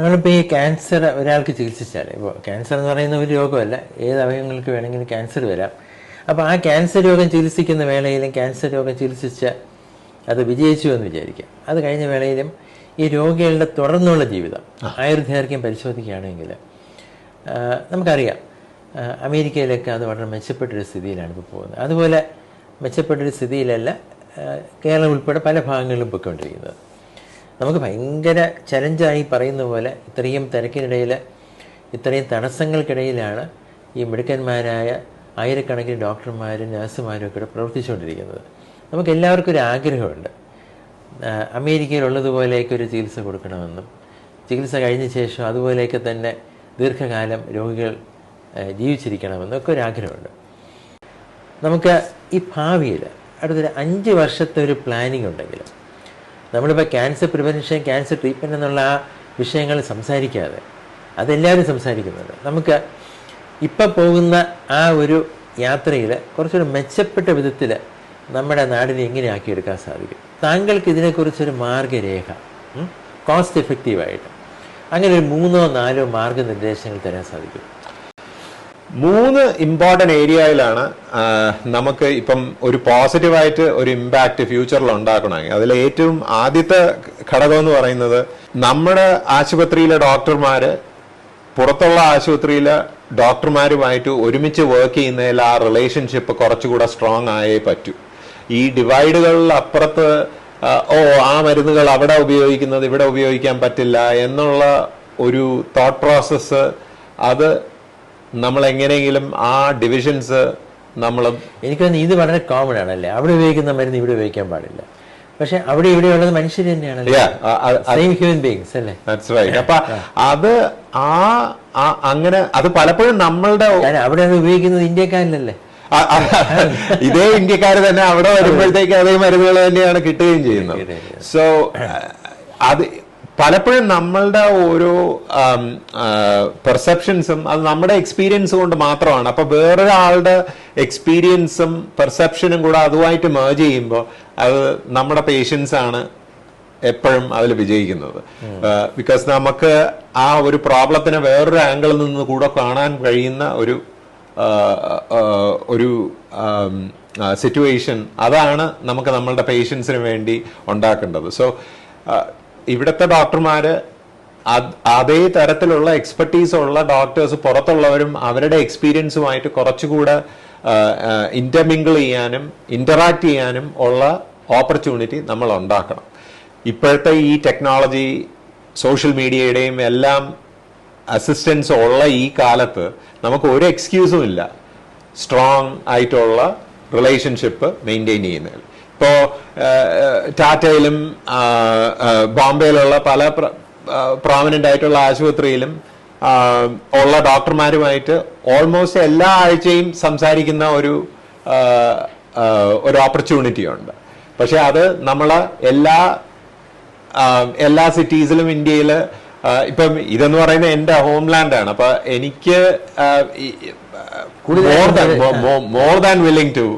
നമ്മളിപ്പോൾ ഈ ക്യാൻസർ ഒരാൾക്ക് ചികിത്സിച്ചാൽ ഇപ്പോൾ ക്യാൻസർ എന്ന് പറയുന്ന ഒരു രോഗമല്ല ഏത് അവയവങ്ങൾക്ക് വേണമെങ്കിലും ക്യാൻസർ വരാം. അപ്പോൾ ആ ക്യാൻസർ രോഗം ചികിത്സിക്കുന്ന വേളയിലും ക്യാൻസർ രോഗം ചികിത്സിച്ച അത് വിജയിച്ചു എന്ന് വിചാരിക്കാം. അത് കഴിഞ്ഞ വേളയിലും ഈ രോഗികളുടെ തുടർന്നുള്ള ജീവിതം ആയുർദൈർഘ്യം പരിശോധിക്കുകയാണെങ്കിൽ നമുക്കറിയാം അമേരിക്കയിലൊക്കെ അത് വളരെ മെച്ചപ്പെട്ടൊരു സ്ഥിതിയിലാണ് ഇപ്പോൾ പോകുന്നത്. അതുപോലെ മെച്ചപ്പെട്ടൊരു സ്ഥിതിയിലല്ല കേരളം ഉൾപ്പെടെ പല ഭാഗങ്ങളിലും പോയിക്കൊണ്ടിരിക്കുന്നത്. നമുക്ക് ഭയങ്കര ചലഞ്ചായി പറയുന്ന പോലെ ഇത്രയും തിരക്കിനിടയിൽ ഇത്രയും തടസ്സങ്ങൾക്കിടയിലാണ് ഈ മിടുക്കന്മാരായ ആയിരക്കണക്കിന് ഡോക്ടർമാരും നഴ്സുമാരും ഒക്കെ പ്രവർത്തിച്ചുകൊണ്ടിരിക്കുന്നത്. നമുക്ക് എല്ലാവർക്കും ഒരു ആഗ്രഹമുണ്ട്. അമേരിക്കയിലുള്ളതുപോലെയൊക്കെ ഒരു ചികിത്സ കൊടുക്കണമെന്നും ചികിത്സ കഴിഞ്ഞ ശേഷം അതുപോലെയൊക്കെ തന്നെ ദീർഘകാലം രോഗികൾ ജീവിച്ചിരിക്കണമെന്നൊക്കെ ഒരു ആഗ്രഹമുണ്ട്. നമുക്ക് ഈ ഭാവിയിൽ അടുത്തൊരു അഞ്ച് വർഷത്തെ ഒരു പ്ലാനിംഗ് ഉണ്ടെങ്കിൽ നമ്മളിപ്പോൾ ക്യാൻസർ പ്രിവെൻഷൻ ക്യാൻസർ ട്രീറ്റ്മെന്റ് എന്നുള്ള ആ വിഷയങ്ങൾ സംസാരിക്കാതെ അതെല്ലാവരും സംസാരിക്കുന്നുണ്ട് നമുക്ക് ഇപ്പം പോകുന്ന ആ ഒരു യാത്രയിൽ കുറച്ചൊരു മെച്ചപ്പെട്ട വിധത്തിൽ നമ്മുടെ നാടിനെ എങ്ങനെ ആക്കിയെടുക്കാൻ സാധിക്കും? താങ്കൾക്ക് ഇതിനെക്കുറിച്ചൊരു മാർഗരേഖ കോസ്റ്റ് എഫക്റ്റീവായിട്ട് അങ്ങനെ ഒരു മൂന്നോ നാലോ മാർഗനിർദ്ദേശങ്ങൾ തരാൻ സാധിക്കും. മൂന്ന് ഇമ്പോർട്ടന്റ് ഏരിയയിലാണ് നമുക്ക് ഇപ്പം ഒരു പോസിറ്റീവായിട്ട് ഒരു ഇമ്പാക്ട് ഫ്യൂച്ചറിൽ ഉണ്ടാക്കണമെങ്കിൽ അതിൽ ഏറ്റവും ആദ്യത്തെ ഘടകം എന്ന് പറയുന്നത് നമ്മുടെ ആശുപത്രിയിലെ ഡോക്ടർമാർ പുറത്തുള്ള ആശുപത്രിയിലെ ഡോക്ടർമാരുമായിട്ട് ഒരുമിച്ച് വർക്ക് ചെയ്യുന്നതിൽ ആ റിലേഷൻഷിപ്പ് കുറച്ചുകൂടെ സ്ട്രോങ് ആയേ പറ്റൂ. ഈ ഡിവൈഡുകളിൽ അപ്പുറത്ത് ഓ ആ മരുന്നുകൾ അവിടെ ഉപയോഗിക്കുന്നത് ഇവിടെ ഉപയോഗിക്കാൻ പറ്റില്ല എന്നുള്ള ഒരു തോട്ട് പ്രോസസ്സ് അത് നമ്മൾ എങ്ങനെയെങ്കിലും ആ ഡിവിഷൻസ് നമ്മൾ എനിക്ക് തോന്നുന്നു ഇത് വളരെ കോമൺ ആണല്ലേ? അവിടെ ഉപയോഗിക്കുന്ന മരുന്ന് ഇവിടെ ഉപയോഗിക്കാൻ പാടില്ല. പക്ഷെ അവിടെ ഇവിടെ ഉള്ളത് മനുഷ്യർ റൈറ്റ് അപ്പൊ അത് ആ അങ്ങനെ അത് പലപ്പോഴും നമ്മളുടെ അവിടെ അത് ഉപയോഗിക്കുന്നത് ഇന്ത്യക്കാരിലല്ലേ? ഇതേ ഇന്ത്യക്കാർ തന്നെ അവിടെ വരുമ്പോഴത്തേക്ക് അതേ മരുന്നുകൾ തന്നെയാണ് കിട്ടുകയും ചെയ്യുന്നത്. സോ അത് പലപ്പോഴും നമ്മളുടെ ഓരോ പെർസെപ്ഷൻസും അത് നമ്മുടെ എക്സ്പീരിയൻസ് കൊണ്ട് മാത്രമാണ്. അപ്പൊ വേറൊരാളുടെ എക്സ്പീരിയൻസും പെർസെപ്ഷനും കൂടെ അതുമായിട്ട് മേജ് ചെയ്യുമ്പോൾ അത് നമ്മുടെ പേഷ്യൻസ് ആണ് എപ്പോഴും അതിൽ വിജയിക്കുന്നത്. ബിക്കോസ് നമുക്ക് ആ ഒരു പ്രോബ്ലത്തിനെ വേറൊരു ആംഗിളിൽ നിന്ന് കൂടെ കാണാൻ കഴിയുന്ന ഒരു ഒരു സിറ്റുവേഷൻ അതാണ് നമുക്ക് നമ്മളുടെ പേഷ്യൻസിന് വേണ്ടി ഉണ്ടാക്കേണ്ടത്. സോ ഇവിടുത്തെ ഡോക്ടർമാര് അതേ തരത്തിലുള്ള എക്സ്പെർട്ടീസ് ഉള്ള ഡോക്ടേഴ്സ് പുറത്തുള്ളവരും അവരുടെ എക്സ്പീരിയൻസുമായിട്ട് കുറച്ചുകൂടെ ഇന്റർമിങ്കിൾ ചെയ്യാനും ഇന്ററാക്ട് ചെയ്യാനും ഉള്ള ഓപ്പർച്യൂണിറ്റി നമ്മൾ ഉണ്ടാക്കണം ഇപ്പോഴത്തെ ഈ ടെക്നോളജി സോഷ്യൽ മീഡിയയുടെയും എല്ലാം അസിസ്റ്റൻസ് ഉള്ള ഈ കാലത്ത് നമുക്ക് ഒരു എക്സ്ക്യൂസും ഇല്ല. സ്ട്രോങ് ആയിട്ടുള്ള റിലേഷൻഷിപ്പ് മെയിന്റെയിൻ ചെയ്യുന്നതിൽ. ഇപ്പോൾ ടാറ്റയിലും ബോംബെയിലുള്ള പല പ്രോമിനന്റ് ആയിട്ടുള്ള ആശുപത്രിയിലും ഉള്ള ഡോക്ടർമാരുമായിട്ട് ഓൾമോസ്റ്റ് എല്ലാ ആഴ്ചയും സംസാരിക്കുന്ന ഒരു ഒരു ഓപ്പർച്യൂണിറ്റി ഉണ്ട്. പക്ഷെ അത് നമ്മൾ എല്ലാ എല്ലാ സിറ്റീസിലും ഇന്ത്യയിൽ ഇപ്പം ഇതെന്ന് പറയുന്നത് എന്റെ ഹോംലാൻഡ് ആണ്. അപ്പൊ എനിക്ക് more than more than willing to.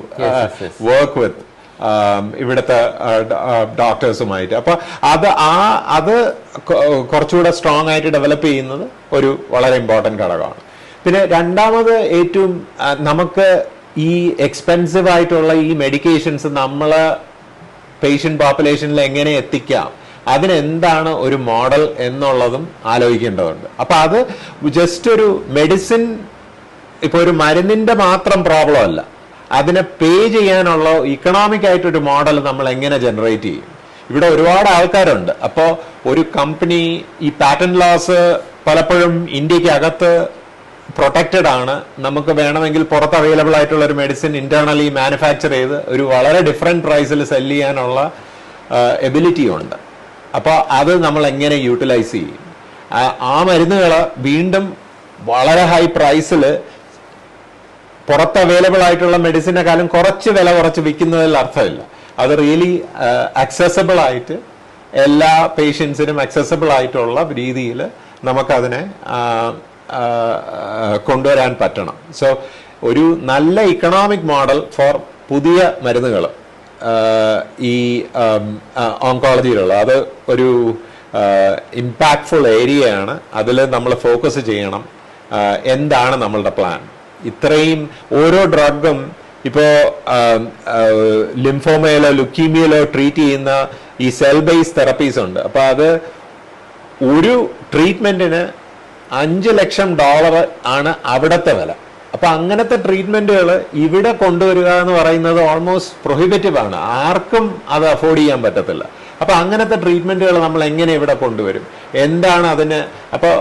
Work with ഇവിടുത്തെ ഡോക്ടേഴ്സുമായിട്ട് അപ്പൊ അത് ആ അത് കുറച്ചുകൂടെ സ്ട്രോങ് ആയിട്ട് ഡെവലപ്പ് ചെയ്യുന്നത് ഒരു വളരെ ഇമ്പോർട്ടന്റ് ഘടകമാണ്. പിന്നെ രണ്ടാമത് ഏറ്റവും നമുക്ക് ഈ എക്സ്പെൻസീവ് ആയിട്ടുള്ള ഈ മെഡിക്കേഷൻസ് നമ്മളെ പേഷ്യന്റ് പോപ്പുലേഷനിൽ എങ്ങനെ എത്തിക്കാം? അതിനെന്താണ് ഒരു മോഡൽ എന്നുള്ളതും ആലോചിക്കേണ്ടതുണ്ട്. അപ്പൊ അത് ജസ്റ്റ് ഒരു മെഡിസിൻ ഇപ്പൊ ഒരു മരുന്നിന്റെ മാത്രം പ്രോബ്ലം അല്ല. അതിനെ പേ ചെയ്യാനുള്ള ഇക്കണോമിക് ആയിട്ടൊരു മോഡൽ നമ്മൾ എങ്ങനെ ജനറേറ്റ് ചെയ്യും? ഇവിടെ ഒരുപാട് ആൾക്കാരുണ്ട്. അപ്പോൾ ഒരു കമ്പനി ഈ പാറ്റന്റ് ലോസ് പലപ്പോഴും ഇന്ത്യയ്ക്ക് അകത്ത് പ്രൊട്ടക്റ്റഡ് ആണ്. നമുക്ക് വേണമെങ്കിൽ പുറത്ത് അവൈലബിൾ ആയിട്ടുള്ള ഒരു മെഡിസിൻ ഇന്റേണലി മാനുഫാക്ചർ ചെയ്ത് ഒരു വളരെ ഡിഫറെന്റ് പ്രൈസിൽ സെൽ ചെയ്യാനുള്ള എബിലിറ്റി ഉണ്ട്. അപ്പോൾ അത് നമ്മൾ എങ്ങനെ യൂട്ടിലൈസ് ചെയ്യും? ആ മരുന്നുകൾ വീണ്ടും വളരെ ഹൈ പ്രൈസിൽ പുറത്ത് അവൈലബിൾ ആയിട്ടുള്ള മെഡിസിനെക്കാളും കുറച്ച് വില കുറച്ച് വിൽക്കുന്നതിൽ അർത്ഥമില്ല. അത് റിയലി അക്സസബിൾ ആയിട്ട് എല്ലാ പേഷ്യൻസിനും അക്സസബിൾ ആയിട്ടുള്ള രീതിയിൽ നമുക്കതിനെ കൊണ്ടുവരാൻ പറ്റണം. സോ ഒരു നല്ല ഇക്കണോമിക് മോഡൽ ഫോർ പുതിയ മരുന്നുകൾ ഈ ഓങ്കോളജിയിലുള്ള അത് ഒരു ഇമ്പാക്ട്ഫുൾ ഏരിയയാണ് അതിൽ നമ്മൾ ഫോക്കസ് ചെയ്യണം എന്താണ് നമ്മളുടെ പ്ലാൻ ഇത്രയും ഓരോ ഡ്രഗും ഇപ്പോൾ ലിംഫോമയിലോ ലുക്കീമിയയിലോ ട്രീറ്റ് ചെയ്യുന്ന ഈ സെൽ ബേസ് തെറപ്പീസ് ഉണ്ട്. അപ്പോൾ അത് ഒരു ട്രീറ്റ്മെന്റിന് അഞ്ച് ലക്ഷം ഡോളർ ആണ് അവിടുത്തെ വില. അപ്പൊ അങ്ങനത്തെ ട്രീറ്റ്മെന്റുകൾ ഇവിടെ കൊണ്ടുവരിക എന്ന് പറയുന്നത് ഓൾമോസ്റ്റ് പ്രൊഹിബിറ്റീവ് ആണ്. ആർക്കും അത് അഫോർഡ് ചെയ്യാൻ പറ്റത്തില്ല. അപ്പൊ അങ്ങനത്തെ ട്രീറ്റ്മെന്റുകൾ നമ്മൾ എങ്ങനെ ഇവിടെ കൊണ്ടുവരും? എന്താണ് അതിന് അപ്പോൾ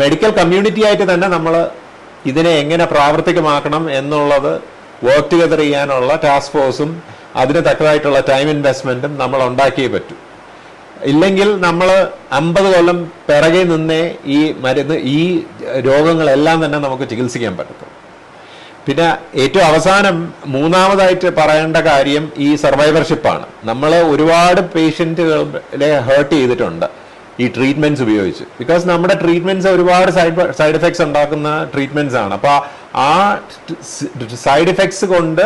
മെഡിക്കൽ കമ്മ്യൂണിറ്റി ആയിട്ട് തന്നെ നമ്മൾ ഇതിനെ എങ്ങനെ പ്രാവർത്തികമാക്കണം എന്നുള്ളത് വർക്ക് ടുഗദർ ചെയ്യാനുള്ള ടാസ്ക് ഫോഴ്സും അതിന് തക്കതായിട്ടുള്ള ടൈം ഇൻവെസ്റ്റ്മെന്റും നമ്മൾ ഉണ്ടാക്കിയേ പറ്റൂ. ഇല്ലെങ്കിൽ നമ്മൾ അമ്പത് കൊല്ലം പിറകെ നിന്നേ ഈ മരുന്ന് ഈ രോഗങ്ങളെല്ലാം തന്നെ നമുക്ക് ചികിത്സിക്കാൻ പറ്റത്തുള്ളൂ. പിന്നെ ഏറ്റവും അവസാനം മൂന്നാമതായിട്ട് പറയേണ്ട കാര്യം ഈ സർവൈവർഷിപ്പാണ് നമ്മൾ ഒരുപാട് പേഷ്യന്റുകളെ ഹേർട്ട് ചെയ്തിട്ടുണ്ട്. ഈ ട്രീറ്റ്മെന്റ്സ് ഉപയോഗിച്ച്. ബിക്കോസ് നമ്മുടെ ട്രീറ്റ്മെന്റ്സ് ഒരുപാട് സൈഡ് സൈഡ് എഫക്ട്സ് ഉണ്ടാക്കുന്ന ട്രീറ്റ്മെന്റ്സ് ആണ്. അപ്പോൾ ആ സൈഡ് എഫക്ട്സ് കൊണ്ട്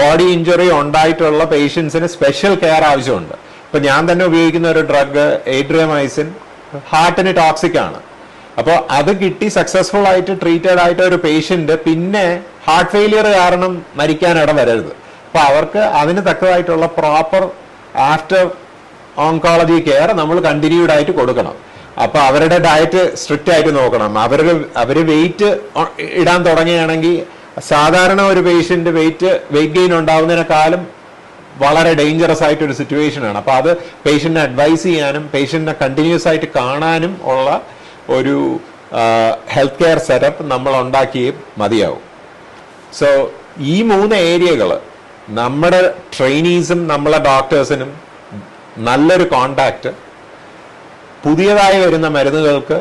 ബോഡി ഇഞ്ചുറി ഉണ്ടായിട്ടുള്ള പേഷ്യൻസിന് സ്പെഷ്യൽ കെയർ ആവശ്യമുണ്ട്. ഇപ്പൊ ഞാൻ തന്നെ ഉപയോഗിക്കുന്ന ഒരു ഡ്രഗ് ഏഡ്രിയമൈസിൻ ഹാർട്ടിന് ടോക്സിക് ആണ്. അപ്പോൾ അത് കിട്ടി സക്സസ്ഫുൾ ആയിട്ട് ട്രീറ്റഡ് ആയിട്ട് ഒരു പേഷ്യന്റ് പിന്നെ ഹാർട്ട് ഫെയിലിയർ കാരണം മരിക്കാൻ ഇടം വരരുത് അപ്പൊ അവർക്ക് അതിന് തക്കതായിട്ടുള്ള പ്രോപ്പർ ആഫ്റ്റർ ഓങ്കോളജി കെയർ നമ്മൾ കണ്ടിന്യൂഡ് ആയിട്ട് കൊടുക്കണം. അപ്പൊ അവരുടെ ഡയറ്റ് സ്ട്രിക്റ്റ് ആയിട്ട് നോക്കണം. അവർ അവർ വെയിറ്റ് ഇടാൻ തുടങ്ങുകയാണെങ്കിൽ സാധാരണ ഒരു പേഷ്യന്റ് വെയിറ്റ് വെയിറ്റ് ഗെയിൻ ഉണ്ടാവുന്നതിനേക്കാളും വളരെ ഡേഞ്ചറസ് ആയിട്ട് ഒരു സിറ്റുവേഷൻ ആണ്. അപ്പൊ അത് പേഷ്യന്റിനെ അഡ്വൈസ് ചെയ്യാനും പേഷ്യന്റിനെ കണ്ടിന്യൂസ് ആയിട്ട് കാണാനും ഉള്ള ഒരു ഹെൽത്ത് കെയർ സെറ്റപ്പ് നമ്മൾ ഉണ്ടാക്കിയേ മതിയാവും. സോ ഈ മൂന്ന് ഏരിയകൾ നമ്മുടെ ട്രെയിനീസും നമ്മളെ ഡോക്ടേഴ്സിനും നല്ലൊരു കോണ്ടാക്ട് പുതിയതായി വരുന്ന മരുന്നുകൾക്ക്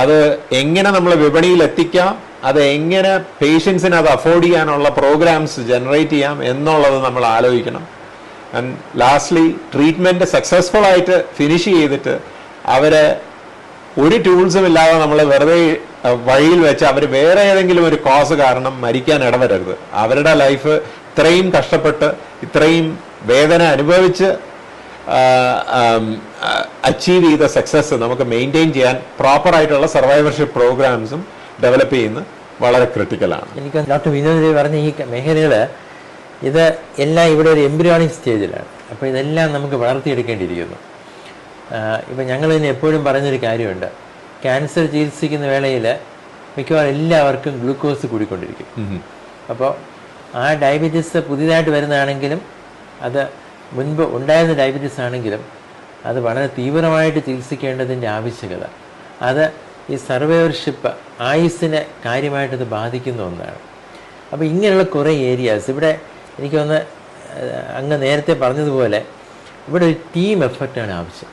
അത് എങ്ങനെ നമ്മൾ വിപണിയിൽ എത്തിക്കാം അത് എങ്ങനെ പേഷ്യൻസിന് അത് അഫോർഡ് ചെയ്യാനുള്ള പ്രോഗ്രാംസ് ജനറേറ്റ് ചെയ്യാം എന്നുള്ളത് നമ്മൾ ആലോചിക്കണം. ആൻഡ് ലാസ്റ്റ്ലി ട്രീറ്റ്മെന്റ് സക്സസ്ഫുൾ ആയിട്ട് ഫിനിഷ് ചെയ്തിട്ട് അവരെ ഒരു ടൂൾസും ഇല്ലാതെ നമ്മൾ വെറുതെ വഴിയിൽ വെച്ച് അവർ വേറെ ഏതെങ്കിലും ഒരു കോസ് കാരണം മരിക്കാൻ ഇടവരരുത്. അവരുടെ ലൈഫ് ഇത്രയും കഷ്ടപ്പെട്ട് ഇത്രയും വേദന അനുഭവിച്ച് അച്ചീവ് ചെയ്ത സക്സസ് നമുക്ക് മെയിന്റെയിൻ ചെയ്യാൻ പ്രോപ്പറായിട്ടുള്ള സർവൈവർഷിപ്പ് പ്രോഗ്രാംസും ഡെവലപ്പ് ചെയ്യുന്നത് വളരെ ക്രിട്ടിക്കലാണ് എനിക്ക് ഡോക്ടർ വിനോദ് പറഞ്ഞ ഈ മേഖലകൾ ഇത് എല്ലാം ഇവിടെ ഒരു എംബ്രിയോണിക് സ്റ്റേജിലാണ് അപ്പോൾ ഇതെല്ലാം നമുക്ക് വളർത്തിയെടുക്കേണ്ടിയിരിക്കുന്നു. ഇപ്പം ഞങ്ങൾ തന്നെ എപ്പോഴും പറഞ്ഞൊരു കാര്യമുണ്ട്. ക്യാൻസർ ചികിത്സിക്കുന്ന വേളയിൽ മിക്കവാറും എല്ലാവർക്കും ഗ്ലൂക്കോസ് കൂടിക്കൊണ്ടിരിക്കും. അപ്പോൾ ആ ഡയബറ്റീസ് പുതിയതായിട്ട് വരുന്നതാണെങ്കിലും അത് മുൻപ് ഉണ്ടായിരുന്ന ഡയബറ്റീസ് ആണെങ്കിലും അത് വളരെ തീവ്രമായിട്ട് ചികിത്സിക്കേണ്ടതിന്റെ ആവശ്യകത. അത് ഈ സർവൈവർഷിപ്പ് ആയുസ്സിനെ കാര്യമായിട്ടത് ബാധിക്കുന്ന ഒന്നാണ്. അപ്പോൾ ഇങ്ങനെയുള്ള കുറേ ഏരിയാസ് ഇവിടെ എനിക്കൊന്ന് അങ്ങ് നേരത്തെ പറഞ്ഞതുപോലെ ഇവിടെ ഒരു ടീം എഫർട്ടാണ് ആവശ്യം.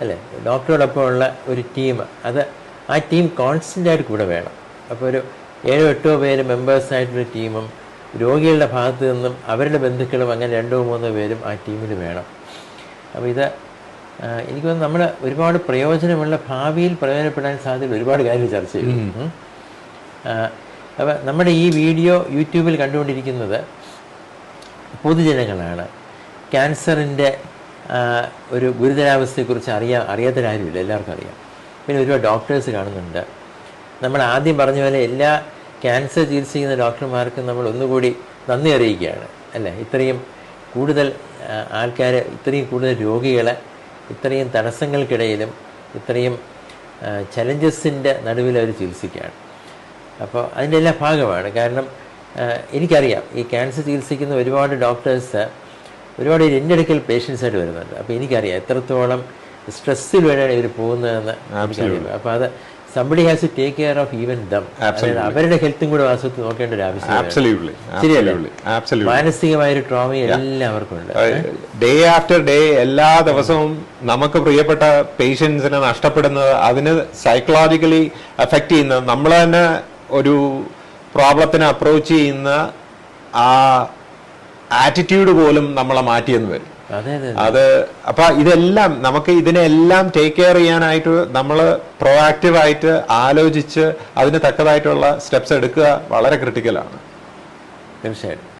അല്ലേ? ഡോക്ടറോടൊപ്പം ഉള്ള ഒരു ടീം അത് ആ ടീം കോൺസ്റ്റന്റ് ആയിട്ട് കൂടെ വേണം. അപ്പോൾ ഒരു ഏഴോ എട്ടോ പേര് മെമ്പേഴ്സായിട്ടൊരു ടീമും രോഗികളുടെ ഭാഗത്ത് നിന്നും അവരുടെ ബന്ധുക്കളും അങ്ങനെ രണ്ടോ മൂന്നോ പേരും ആ ടീമിൽ വേണം. അപ്പോൾ ഇത് എനിക്ക് തോന്നുന്നു നമ്മൾ ഒരുപാട് പ്രയോജനമുള്ള ഭാവിയിൽ പ്രയോജനപ്പെടാൻ സാധ്യത ഒരുപാട് കാര്യങ്ങൾ ചർച്ച ചെയ്തു. അപ്പം അപ്പോൾ നമ്മുടെ ഈ വീഡിയോ യൂട്യൂബിൽ കണ്ടുകൊണ്ടിരിക്കുന്നത് പൊതുജനങ്ങളാണ്. ക്യാൻസറിന്റെ ഒരു ഗുരുതരാവസ്ഥയെക്കുറിച്ച് അറിയാൻ അറിയാത്തൊരാരുമില്ല എല്ലാവർക്കും അറിയാം. പിന്നെ ഒരുപാട് ഡോക്ടേഴ്സ് കാണുന്നുണ്ട്. നമ്മൾ ആദ്യം പറഞ്ഞ പോലെ എല്ലാ ക്യാൻസർ ചികിത്സിക്കുന്ന ഡോക്ടർമാർക്ക് നമ്മൾ ഒന്നുകൂടി നന്ദി അറിയിക്കുകയാണ് അല്ലേ? ഇത്രയും കൂടുതൽ ആൾക്കാർ ഇത്രയും കൂടുതൽ രോഗികളെ ഇത്രയും തടസ്സങ്ങൾക്കിടയിലും ഇത്രയും ചലഞ്ചസിന്റെ നടുവിൽ അവർ ചികിത്സിക്കുകയാണ്. അപ്പോൾ അതിന്റെ എല്ലാ ഭാഗമാണ്. കാരണം എനിക്കറിയാം ഈ ക്യാൻസർ ചികിത്സിക്കുന്ന ഒരുപാട് ഡോക്ടേഴ്സ് ഒരുപാട് എന്റെ അടുക്കൽ പേഷ്യൻസായിട്ട് വരുന്നുണ്ട്. അപ്പോൾ എനിക്കറിയാം എത്രത്തോളം സ്ട്രെസ്സിൽ വേണമെങ്കിൽ ഇവർ പോകുന്നതെന്ന് എനിക്കറിയാം അപ്പോൾ അത് somebody has to take care of even them അവരുടെ ഹെൽത്തും കൂടെ വാസ്തവത്തിൽ നോക്കേണ്ട ഒരു ആവശ്യം മാനസികമായ ഒരു ട്രോമ എല്ലാവർക്കും ഉണ്ട്. ഡേ ആഫ്റ്റർ ഡേ എല്ലാ ദിവസവും നമുക്ക് പ്രിയപ്പെട്ട പേഷ്യൻസിനെ നഷ്ടപ്പെടുന്നത് അതിന് സൈക്കോളജിക്കലി എഫക്ട് ചെയ്യുന്ന നമ്മൾ തന്നെ ഒരു പ്രോബ്ലത്തിനെ അപ്രോച്ച് ചെയ്യുന്ന ആ ആറ്റിറ്റ്യൂഡ് പോലും നമ്മളെ മാറ്റിയെന്ന് വരും. അത് അപ്പൊ ഇതെല്ലാം നമുക്ക് ഇതിനെല്ലാം ടേക്ക് കെയർ ചെയ്യാനായിട്ട് നമ്മൾ പ്രൊആക്റ്റീവ് ആയിട്ട് ആലോചിച്ച് അതിന് തക്കതായിട്ടുള്ള സ്റ്റെപ്സ് എടുക്കുക വളരെ ക്രിട്ടിക്കലാണ് തീർച്ചയായിട്ടും.